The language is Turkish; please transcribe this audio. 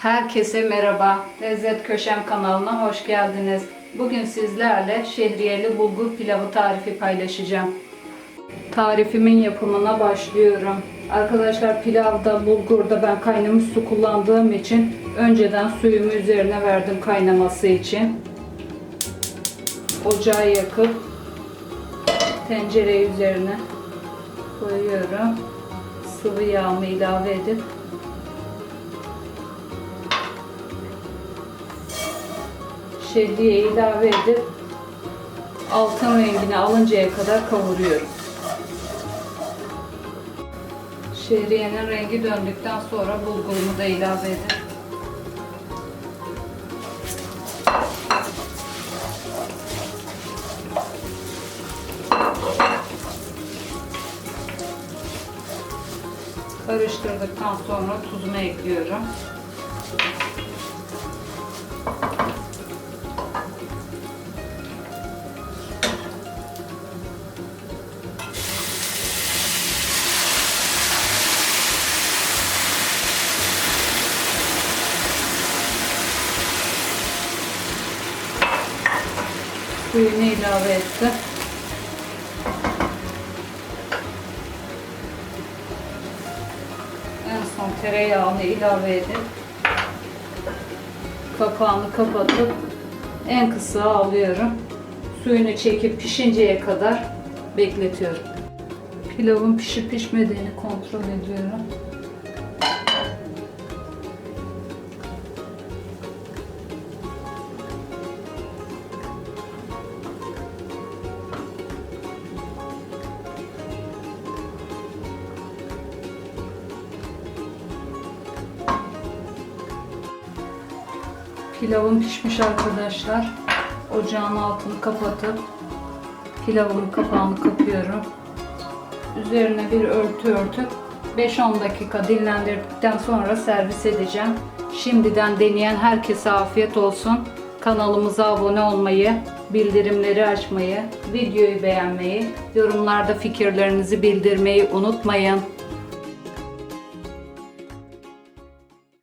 Herkese merhaba. Lezzet Köşem kanalına hoş geldiniz. Bugün sizlerle şehriyeli bulgur pilavı tarifi paylaşacağım. Tarifimin yapımına başlıyorum. Arkadaşlar pilavda, bulgurda ben kaynamış su kullandığım için önceden suyumu üzerine verdim kaynaması için. Ocağı yakıp tencereyi üzerine koyuyorum. Sıvı yağımı ilave edip şehriye ilave edip altın rengini alıncaya kadar kavuruyorum. Şehriyenin rengi döndükten sonra bulgurumu da ilave edip karıştırdıktan sonra tuzumu ekliyorum. Suyunu ilave ettim. En son tereyağını ilave edip kapağını kapatıp en kısa alıyorum. Suyunu çekip pişinceye kadar bekletiyorum. Pilavın pişip pişmediğini kontrol ediyorum. Pilavım pişmiş arkadaşlar. Ocağın altını kapatıp pilavın kapağını kapıyorum. Üzerine bir örtü örtüp 5-10 dakika dinlendirdikten sonra servis edeceğim. Şimdiden deneyen herkese afiyet olsun. Kanalımıza abone olmayı, bildirimleri açmayı, videoyu beğenmeyi, yorumlarda fikirlerinizi bildirmeyi unutmayın.